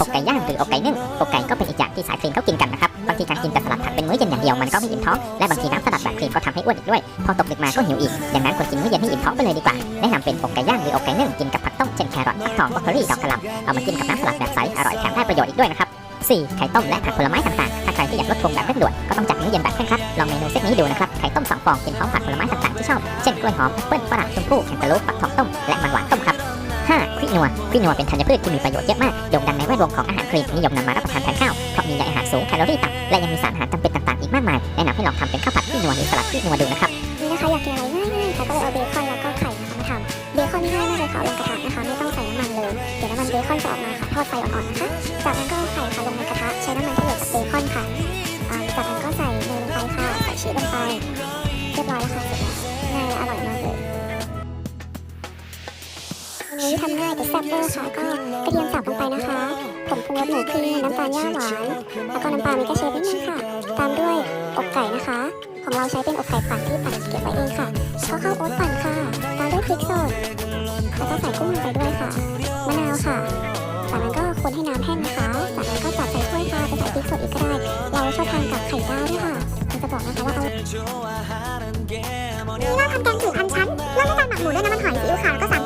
อกไก่ย่างหรืออกไก่นึ่งอกไก่ก็เป็นอีกอย่างที่สายคลีนเขากินกันนะครับบางทีการกินแต่สลัดผักเป็นมื้อเย็นอย่างเดียวมันก็ไม่อิ่มท้องและบางทีน้ำสลัดแบบคลีนก็ทำให้อ้วนอีกด้วย พอตกดึกมาก็หิวอีกดังนั้นควรกินมื้อเย็นให้อิ่มท้องไปเลยดีกว่าแนะนำเป็นอกไก่ย่างหรืออกไก่นึ่งกินกับผักต้มเช่นแครอทฟักทองบรอกโคลีดอกกระหล่ำเอามากินกับน้ำสลัดแบบใสอร่อยแถมได้ประโยชน์อีกด้วยนะครับ 4. ไข่ต้มและผักผลไม้ต่างๆ ถ้าใครที่อยากลดพุงแบบเร่งด่วนก็ต้องจัดมื้อเย็นแบบเคร่งครัดลองเมนูเซตนี้ดูนะครับ ไข่ต้มสองฟองกินพร้อมผักผลไม้ต่างๆที่ชอบ เช่นกล้วยหอมแอปเปิ้ลฝรั่งชมพู่แคนตาลูปฟักทองต้มและมันหวาน ต้มครับ 5. ควินัวควินัวเป็นธัญพืชที่มีประโยชน์เยอะมากโด่งดังในแวดวงของอาหารคลีนนิยมนำมารับประทานแทนข้าวเพราะมีใยอาหารสูงแคลอรี่ต่ำและยังมีสารอาหารจำเป็นต่างๆอีกมากมายแนะนำให้ลองทำเป็นข้าวผัดควินัวหรือสลัดควินัวดูนะครับนี่นะคะอยากกินอะไรง่ายๆค่ะก็เลยเอาเบคอนแล้วก็ไข่นะคะมาทำเบคอนนี่ง่ายมากเลยค่ะลงกระทะนะคะไม่ต้องใส่น้ำมันเลยเดี๋ยวน้ำมันเบคอนจะออกมาค่ะทอดไฟอ่อนๆนะคะจากนั้นก็ นูที่ทำง่ายแต่แซ่บเวอร์ค่ะ ก็กระเทียมสับลงไปนะคะผงปรุงรสหมูครีมน้ำตาลย่าหวาน แล้วก็น้ำปลาเมกาเชฟนิดนึงค่ะ ตามด้วยอกไก่นะคะ ของเราใช้เป็นอกไก่ปั่นที่ปั่นเก็บไว้เองค่ะก็ข้าโอ๊ตปั่นค่ะ ตามด้วยพริกสดแล้วก็ใส่กุ้งลงไปด้วยค่ะ มะนาวค่ะ จากนั้นก็คนให้น้ำแห้งนะคะจากนั้นก็จัดใส่ถ้วยค่ะไปใส่พริกสดอีกก็ได้ เราชอบทานกับไข่ดาวด้วยค่ะเราจะบอกนะคะว่าเอามีลาทำแกงจืดพันชั้นเริ่มด้วยการหมักหมูด้วยน้ำมันหอยซีอิ๊วขาวแล้วก็สา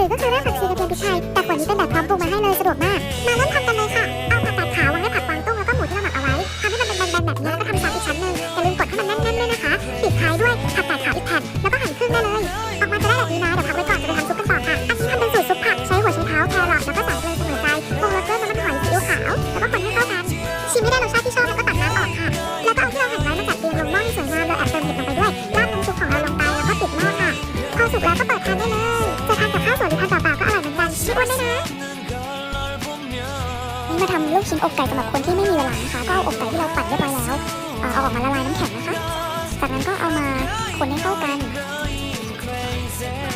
รือก็คือรากผักชีกระเทียมพริกไทยแต่ขวดนี้เป็นแบบพร้อมปรุงมาให้เลยสะดวกมาก มาเริ่มทำกันเลยค่ะ เอาผักกาดขาววางด้วยผักกวางตุ้งแล้วก็หมูที่เราหมักเอาไว้ทำให้มันเป็นแบนๆแบบนี้แล้วก็ทำซ้ำอีกชั้นหนึ่งอย่าลืมกดให้มันแน่นๆด้วยนะคะปิดท้ายด้วยผักกาดขาวอีกแผ่นแล้วก็หั่นครึ่งได้เลย ออกมาจะได้แบบนี้นะเดี๋ยวพักไว้ก่อนจะไปทำซุปกันต่อค่ะอันนี้ทำเป็นสูตรซุปผักใช้หัวไชเท้าแครอทแล้วก็ มาทำลูกชิ้นอกไก่สำหรับคนที่ไม่มีเวลานะคะ ก็เอาอกไก่ที่เราปั่นเรียบร้อยแล้วเอาออกมาละลายน้ำแข็งนะคะ จากนั้นก็เอามาคนให้เข้ากัน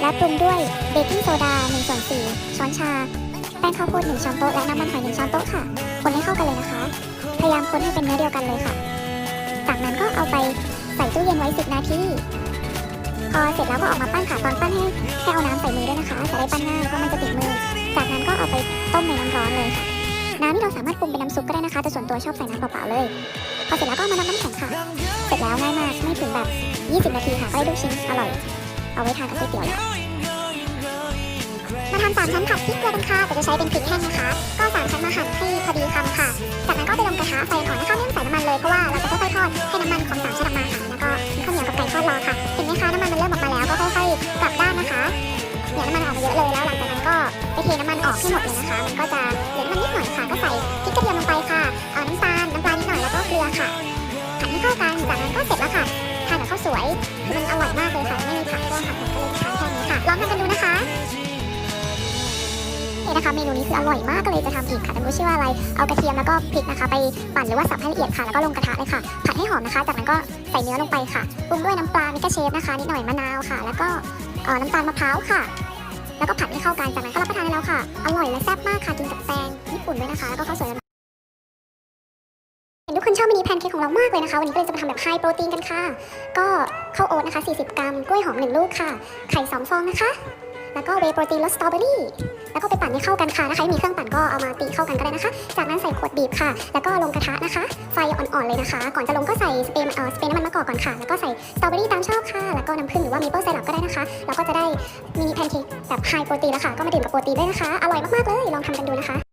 และปรุงด้วยเบกกิ้งโซดา1ส่วน4ช้อนชา แป้งข้าวโพด1ช้อนโต๊ะและน้ำมันหอย1ช้อนโต๊ะค่ะ คนให้เข้ากันเลยนะคะ พยายามคนให้เป็นเนื้อเดียวกันเลยค่ะ จากนั้นก็เอาไปใส่ตู้เย็นไว้ 10 นาที พอเสร็จแล้วก็ออกมาปั้นค่ะ ตอนปั้นให้ให้เอาน้ำใส่มือด้วยนะคะ จะได้ปั้นง่ายเพราะมันจะติดมือ จากนั้นก็เอาไปต้มในน้ำร้อนเลยค่ะ น้ำที่เราสามารถปรุงเป็นน้ำซุปก็ได้นะคะ แต่ส่วนตัวชอบใส่น้ำเปล่าๆเลย พอเสร็จแล้วก็มาน้ำน้ำแข็งค่ะ เสร็จแล้วง่ายมาก ไม่ถึงแบบ 20 นาทีค่ะก็ได้ลูกชิ้นอร่อย เอาไว้ทานกับก๋วยเตี๋ยวแล้วมาทำสามชั้นผัดพริกเกลือกันค่ะแต่จะใช้เป็นพริกแห้งนะคะ ก็สามชั้นมาหั่นให้พอดีคำค่ะ จากนั้นก็ไปลงกระทะไฟอ่อนนะคะไม่ต้องใส่น้ำมันเลยเพราะว่าเราจะค่อยๆทอดให้น้ำมันของสามชั้นออกมาค่ะแล้วก็มีข้าวเหนียวกับไก่ทอดรอค่ะเห็นไหมคะน้ำมันมันเริ่มออกมาแล้วก็ค่อยๆกลับด้านนะคะเนี่ยน้ำมันออกมาเยอะเลยแล้วหลังจากนั้นก็ไปเทน้ำมันออกให้หมดเลยนะคะ มันก็จะเหลือน้ำมันนิดหน่อยค่ะ ไม่มีผักเพราะว่าผักมันก็เลยทานแค่นี้ค่ะลองทำกันดูนะคะนี่นะคะเมนูนี้คืออร่อยมากก็เลยจะทำอีกค่ะแต่ไม่รู้ชื่ว่าอะไร เอากระเทียมแล้วก็พริกนะคะ ไปปั่นหรือว่าสับให้ละเอียดค่ะ แล้วก็ลงกระทะเลยค่ะ ผัดให้หอมนะคะ จากนั้นก็ใส่เนื้อลงไปค่ะ ปรุงด้วยน้ำปลามิกาเชฟนะคะ นิดหน่อยมะนาวค่ะ แล้วก็น้ำตาลมะพร้าวค่ะ แล้วก็ผัดให้เข้ากัน จากนั้นก็รับประทานได้แล้วค่ะ อร่อยและแซ่บมากค่ะ กินกับแตงญี่ปุ่นด้วยนะคะ แล้วก็ข้าวสวย อบมินิแพนเค้กของเรามากเลยนะคะวันนี้ก็เลยจะมาทำแบบไฮโปรตีนกันค่ะ ก็ข้าวโอ๊ตนะคะ 40 กรัม กล้วยหอม 1 ลูกค่ะ ไข่ 2 ฟองนะคะ แล้วก็เวโปรตีนรสสตรอเบอรี่ แล้วก็ไปปั่นให้เข้ากันค่ะถ้าใครมีเครื่องปั่นก็เอามาตีเข้ากันก็ได้นะคะ จากนั้นใส่ขวดบีบค่ะ แล้วก็ลงกระทะนะคะ ไฟอ่อนๆเลยนะคะ ก่อนจะลงก็ใส่สเปรย์เอ่อสเปรย์น้ำมันมะกอกก่อนค่ะ แล้วก็ใส่สตรอเบอรี่ตามชอบค่ะ แล้วก็น้ำผึ้งหรือว่าเมเปิลไซรัปก็ได้นะคะ แล้วก็จะได้มินิแพนเค้กแบบไฮโปรตีนแล้วค่ะ ก็มาดื่มกับโปรตีนด้วยนะคะ อร่อยมากๆเลย ลองทำกันดูนะคะ